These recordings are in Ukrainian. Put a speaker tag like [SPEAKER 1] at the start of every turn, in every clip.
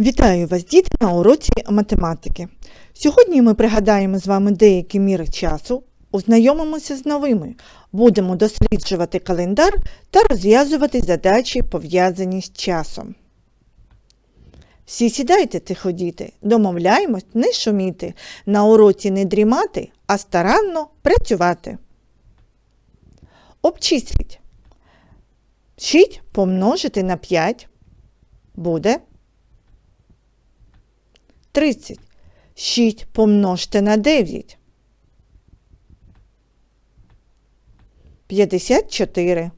[SPEAKER 1] Вітаю вас, діти, на уроці математики. Сьогодні ми пригадаємо з вами деякі міри часу, ознайомимося з новими, будемо досліджувати календар та розв'язувати задачі, пов'язані з часом. Всі сідайте тихо, діти, домовляємось не шуміти, на уроці не дрімати, а старанно працювати. Обчисліть. 6 помножити на 5 буде 30. 6 помножте на 9. 54.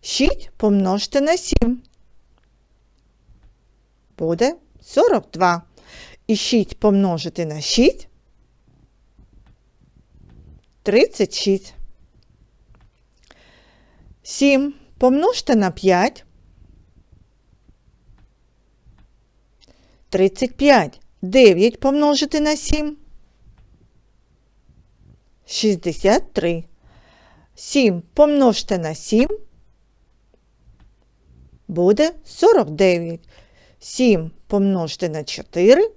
[SPEAKER 1] 6 помножте на 7. Буде 42. І 6 помножити на 6. 36. 7 помножте на 5. 35. 9 помножити на 7. 63. 7 помножте на 7. Буде 49. 7 помножте на 4.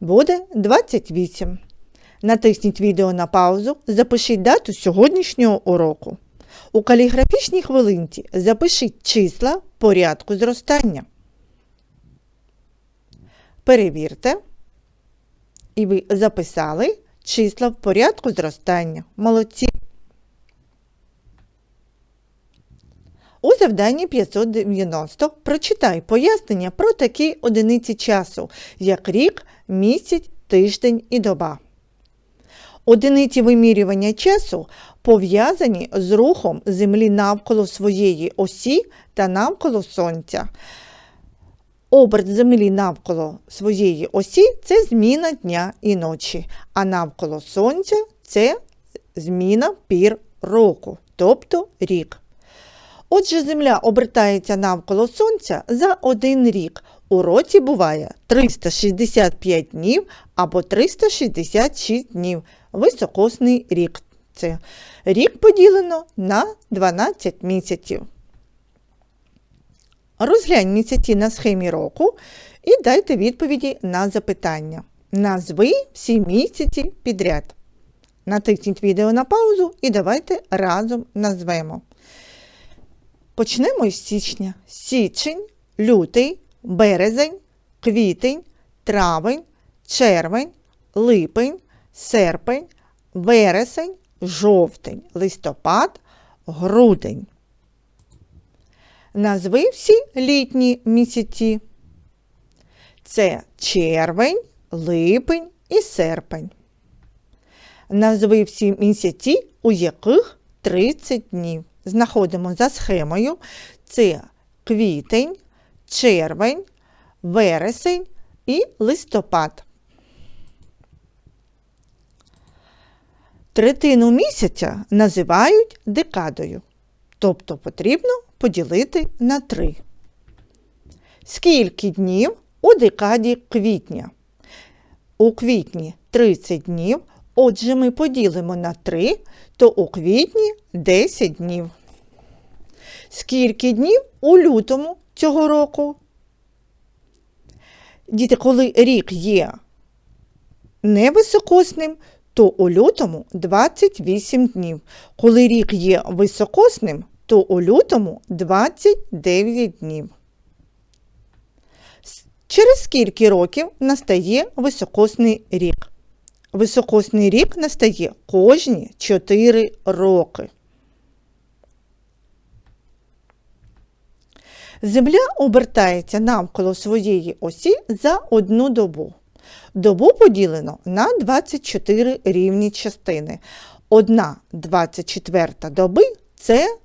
[SPEAKER 1] Буде 28. Натисніть відео на паузу, запишіть дату сьогоднішнього уроку. У каліграфічній хвилинці запишіть числа порядку зростання. Перевірте. І ви записали числа в порядку зростання. Молодці. У завданні 590 прочитай пояснення про такі одиниці часу, як рік, місяць, тиждень і доба. Одиниці вимірювання часу пов'язані з рухом Землі навколо своєї осі та навколо Сонця. Оберт Землі навколо своєї осі це зміна дня і ночі, а навколо Сонця це зміна пір року, тобто рік. Отже, Земля обертається навколо Сонця за один рік. У році буває 365 днів або 366 днів. Високосний рік. Це рік поділено на 12 місяців. Розглянь місяці на схемі року і дайте відповіді на запитання. Назви всі місяці підряд. Натисніть відео на паузу і давайте разом назвемо. Почнемо із січня. Січень, лютий, березень, квітень, травень, червень, липень, серпень, вересень, жовтень, листопад, грудень. Назви всі літні місяці. Це червень, липень і серпень. Назви всі місяці, у яких 30 днів. Знаходимо за схемою. Це квітень, червень, вересень і листопад. Третину місяця називають декадою, тобто потрібно поділити на 3. Скільки днів у декаді квітня? У квітні 30 днів. Отже, ми поділимо на 3, то у квітні 10 днів. Скільки днів у лютому цього року? Діти, коли рік є невисокосним, то у лютому 28 днів. Коли рік є високосним, то у лютому 29 днів. Через скільки років настає високосний рік? Високосний рік настає кожні 4 роки. Земля обертається навколо своєї осі за одну добу. Добу поділено на 24 рівні частини. Одна 24 доби це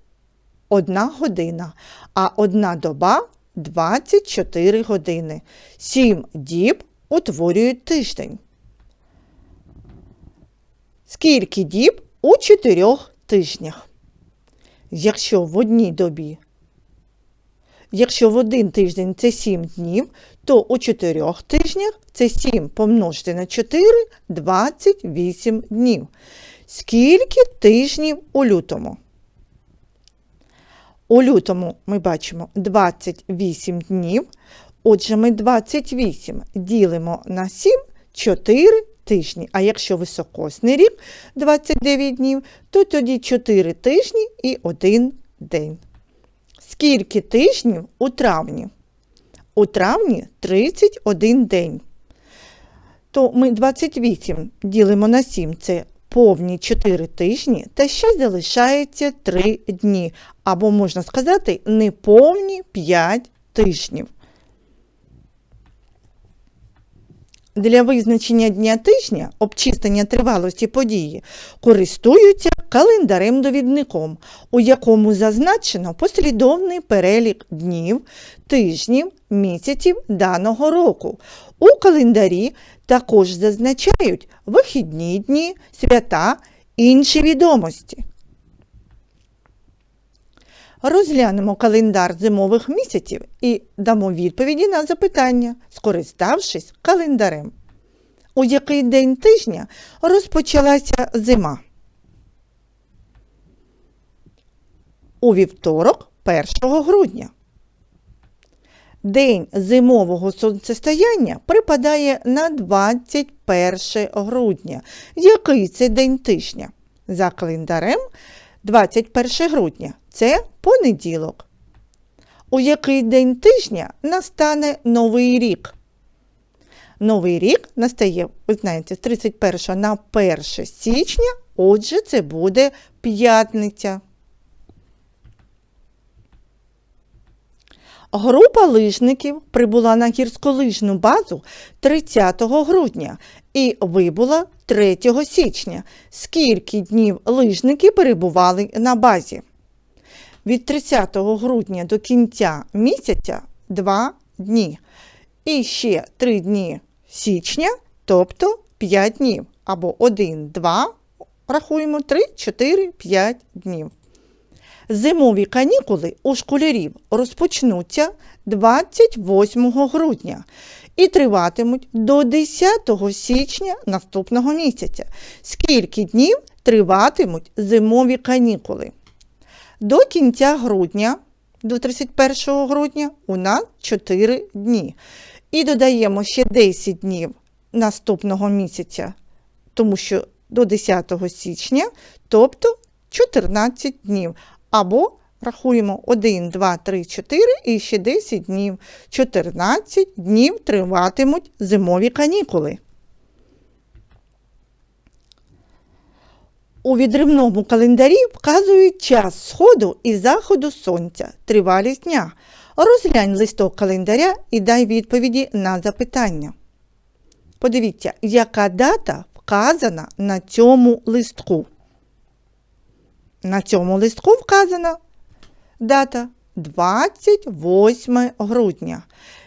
[SPEAKER 1] одна година, а одна доба 24 години. Сім діб утворюють тиждень. Скільки діб у чотирьох тижнях? Якщо в одній добі, якщо в один тиждень це 7 днів, то у чотирьох тижнях це 7 помножити на 4 28 днів. Скільки тижнів у лютому? У лютому ми бачимо 28 днів. Отже, ми 28 ділимо на 7 4 тижні. А якщо високосний рік 29 днів, то тоді 4 тижні і 1 день. Скільки тижнів у травні? У травні 31 день. То ми 28 ділимо на 7 це повні 4 тижні, та ще залишається 3 дні. Або можна сказати, неповні 5 тижнів. Для визначення дня тижня, обчислення тривалості події, користуються календарем-довідником, у якому зазначено послідовний перелік днів, тижнів, місяців даного року. У календарі також зазначають вихідні дні, свята, інші відомості. Розглянемо календар зимових місяців і дамо відповіді на запитання, скориставшись календарем. У який день тижня розпочалася зима? У вівторок 1 грудня. День зимового сонцестояння припадає на 21 грудня. Який це день тижня? За календарем 21 грудня це понеділок. У який день тижня настане Новий рік? Новий рік настає, ви знаєте, з 31 на 1 січня, отже, це буде п'ятниця. Група лижників прибула на гірськолижну базу 30 грудня і вибула 3 січня. Скільки днів лижники перебували на базі? Від 30 грудня до кінця місяця 2 дні. І ще 3 дні січня, тобто 5 днів. Або 1, 2, рахуємо 3, 4, 5 днів. Зимові канікули у школярів розпочнуться 28 грудня і триватимуть до 10 січня наступного місяця. Скільки днів триватимуть зимові канікули? До кінця грудня, до 31 грудня, у нас 4 дні. І додаємо ще 10 днів наступного місяця, тому що до 10 січня, тобто 14 днів. Або рахуємо 1, 2, 3, 4 і ще 10 днів. 14 днів триватимуть зимові канікули. У відривному календарі вказують час сходу і заходу сонця, тривалість дня. Розглянь листок календаря і дай відповіді на запитання. Подивіться, яка дата вказана на цьому листку. На цьому листку вказана дата 28 грудня.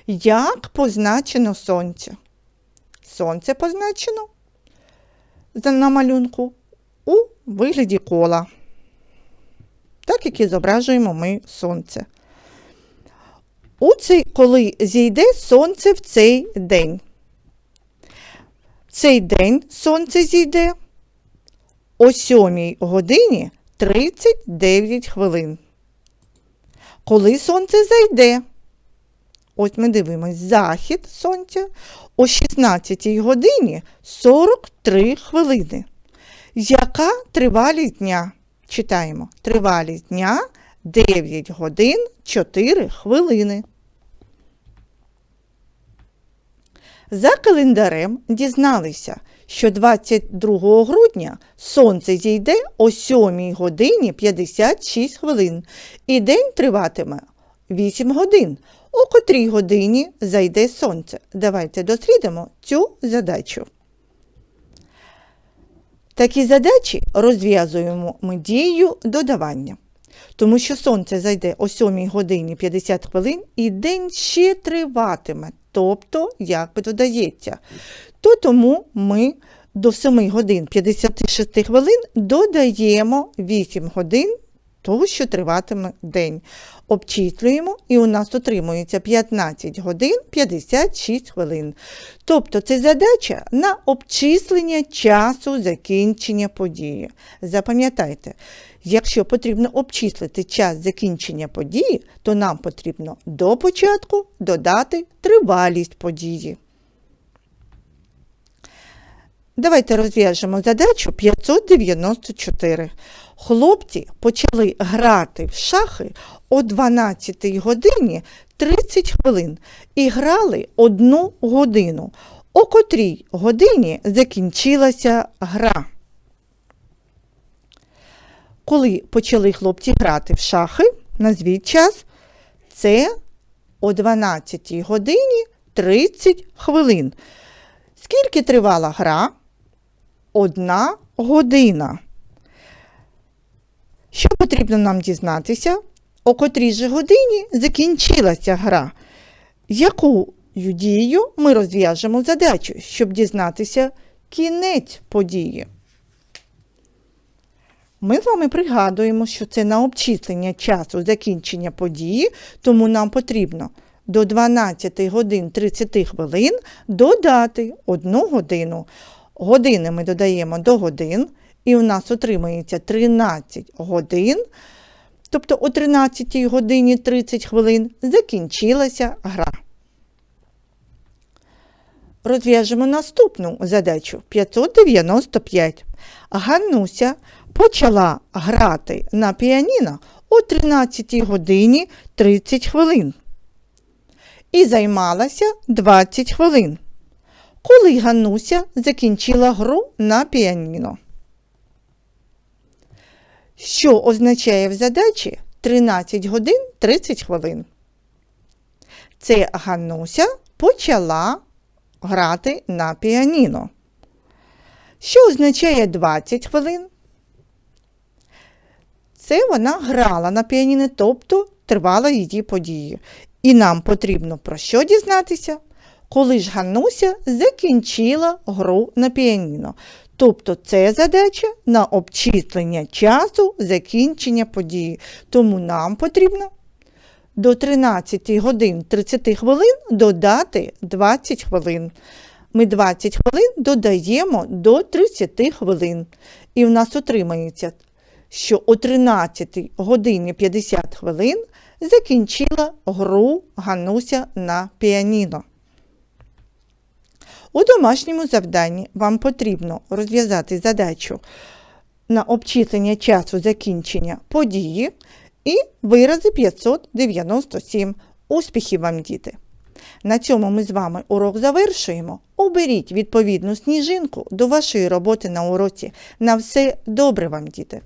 [SPEAKER 1] Як позначено сонце? Сонце позначено на малюнку у вигляді кола. Так як і зображуємо ми сонце. У цей, коли зійде сонце в цей день. Цей день сонце зійде о 7 годині 39 хвилин. Коли сонце зайде, ось ми дивимось захід сонця о 16 годині 43 хвилини. Яка тривалість дня? Читаємо. Тривалість дня 9 годин 4 хвилини. За календарем дізналися, що 22 грудня сонце зійде о 7 годині 56 хвилин, і день триватиме 8 годин. У котрій годині зайде сонце. Давайте дослідимо цю задачу. Такі задачі розв'язуємо ми дією додавання. Тому що сонце зайде о 7 годині 50 хвилин і день ще триватиме, тобто як би додається. То тому ми до 7 годин 56 хвилин додаємо 8 годин, того, що триватиме день. Обчислюємо, і у нас отримується 15 годин 56 хвилин. Тобто це задача на обчислення часу закінчення події. Запам'ятайте, якщо потрібно обчислити час закінчення події, то нам потрібно до початку додати тривалість події. Давайте розв'яжемо задачу 594. Хлопці почали грати в шахи о 12 годині 30 хвилин і грали одну годину. О котрій годині закінчилася гра. Коли почали хлопці грати в шахи, назвіть час, це о 12 годині 30 хвилин. Скільки тривала гра? Одна година. Що потрібно нам дізнатися? О котрій же годині закінчилася гра? Яку дію ми розв'яжемо задачу, щоб дізнатися кінець події? Ми з вами пригадуємо, що це на обчислення часу закінчення події, тому нам потрібно до 12 годин 30 хвилин додати 1 годину. Години ми додаємо до годин, і у нас отримається 13 годин. Тобто о 13 годині 30 хвилин закінчилася гра. Розв'яжемо наступну задачу 595. Ганнуся почала грати на піаніно о 13 годині 30 хвилин і займалася 20 хвилин. Коли Ганнуся закінчила гру на піаніно. Що означає в задачі 13 годин 30 хвилин? Це Ганнуся почала грати на піаніно. Що означає 20 хвилин? Це вона грала на піаніно, тобто тривала її події. І нам потрібно про що дізнатися? Коли ж Ганнуся закінчила гру на піаніно. Тобто це задача на обчислення часу закінчення події. Тому нам потрібно до 13 годин 30 хвилин додати 20 хвилин. Ми 20 хвилин додаємо до 30 хвилин. І в нас отримається, що о 13 годині 50 хвилин закінчила гру Гануся на піаніно. У домашньому завданні вам потрібно розв'язати задачу на обчислення часу закінчення події і вирази 597. Успіхів вам, діти! На цьому ми з вами урок завершуємо. Оберіть відповідну сніжинку до вашої роботи на уроці. На все добре вам, діти!